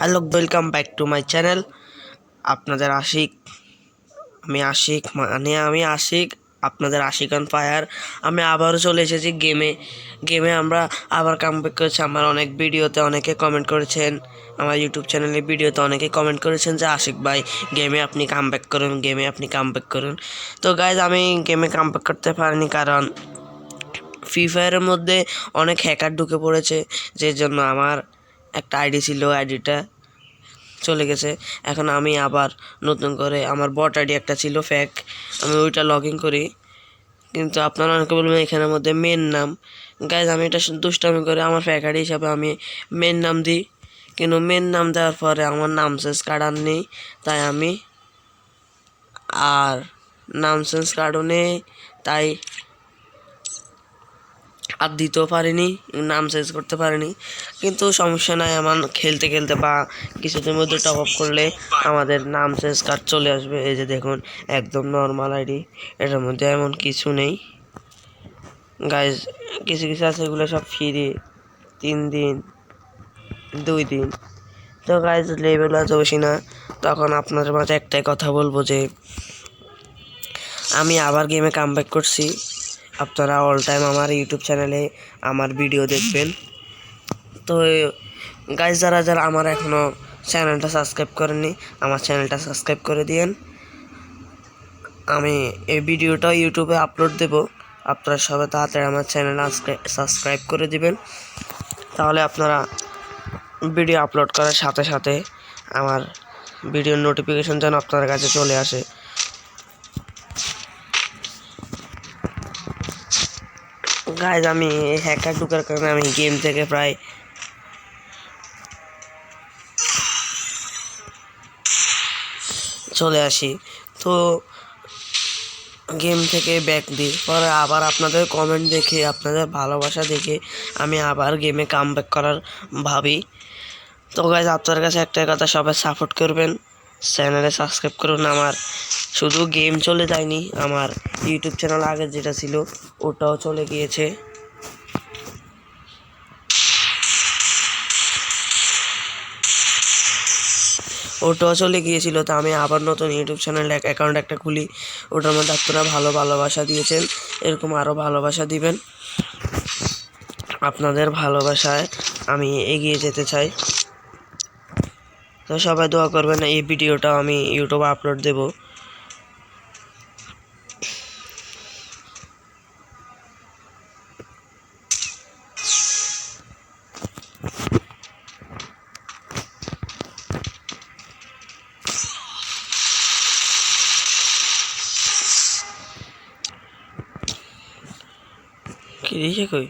Hello welcome back to my channel আপনাদের আশিক, আমি আশিক মানে আমি আশিক, আপনাদের আশিক অন ফায়ার আমি আবারও চলে এসেছি গেমে গেমে আমরা আবার কামব্যাক করেছি। আমার অনেক ভিডিওতে অনেকে কমেন্ট করেছেন, আমার ইউটিউব চ্যানেলে ভিডিওতে অনেকে কমেন্ট করেছেন যে, আশিক ভাই গেমে আপনি কামব্যাক করুন গেমে আপনি কামব্যাক করুন। তো গাইজ আমি গেমে কামব্যাক করতে পারিনি কারণ ফ্রি ফায়ারের মধ্যে অনেক হ্যাকার ঢুকে পড়েছে যে জন্য আমার একটা আইডি ছিল আইডিটা চলে গেছে। এখন আমি আবার নতুন করে আমার বট আইডি একটা ছিল ফ্যাক আমি ওইটা লগ ইন করি। কিন্তু আপনারা অনেকে বলবেন, এখানের মধ্যে মেন নাম। গাইজ আমি এটা দুষ্টামি করে। আমার ফ্যাক আইডি হিসাবে আমি মেন নাম দিই। কিন্তু মেন নাম দেওয়ার পরে আমার নাম সেন্স কার্ড আর নেই। তাই আমি আর নাম সেন্স কার্ডও নেই। তাই আর দিতেও পারিনি, নাম চেঞ্জ করতে পারিনি। কিন্তু সমস্যা নাই, আমার খেলতে খেলতে বা কিছুদিনের মধ্যে টপ আপ করলে আমাদের নাম চেঞ্জ কার্ড চলে আসবে। এই যে দেখুন, একদম নর্মাল আইডি এটার মধ্যে এমন কিছু নেই। গাইজ কিছু কিছু আছে, এগুলো সব ফ্রি তিন দিন, দুই দিন। তো গাইজ লেভেল আছে বসি না, তখন আপনাদের মাঝে একটাই কথা বলব যে, আমি আবার গেমে কামব্যাক করছি। আপনারা অল টাইম আমার ইউটিউব চ্যানেলে আমার ভিডিও দেখবেন। তো গাইজ যারা যারা আমার এখনও চ্যানেলটা সাবস্ক্রাইব করেনি আমার চ্যানেলটা সাবস্ক্রাইব করে দিয়েন। আমি এই ভিডিওটা ইউটিউবে আপলোড দেব। আপনারা সবাই তাড়াতাড়ি আমার চ্যানেল সাবস্ক্রাইব করে দিবেন। তাহলে আপনারা ভিডিও আপলোড করার সাথে সাথে আমার ভিডিওর নোটিফিকেশন যেন আপনার কাছে চলে আসে। গাইজ আমি হ্যাকার ঢুকার কারণে আমি গেম থেকে প্রায় চলে আসি। তো গেম থেকে ব্যাক দিই পরে আবার আপনাদের কমেন্ট দেখে, আপনাদের ভালোবাসা দেখে আমি আবার গেমে কাম করার ভাবি। তো গাইজ আপনার কাছে একটা কথা, সবাই সাপোর্ট করবেন। চ্যানেলে সাবস্ক্রাইব করুন আমার শুধু গেম চলে যায়নি, আমার ইউটিউব চ্যানেল আগে যেটা ছিল, ওটাও চলে গিয়েছে। ওটাও চলে গিয়েছিল, তা আমি আবার নতুন ইউটিউব চ্যানেল অ্যাকাউন্ট একটা খুলি, ওটার মধ্যে আপনারা ভালো ভালোবাসা দিয়েছেন, এরকম আরও ভালোবাসা দিবেন। আপনাদের ভালোবাসায় আমি এগিয়ে যেতে চাই। তো সবাই দোয়া করবেন, এই ভিডিওটা আমি ইউটিউবে আপলোড দেব। কি দিয়েছে কই?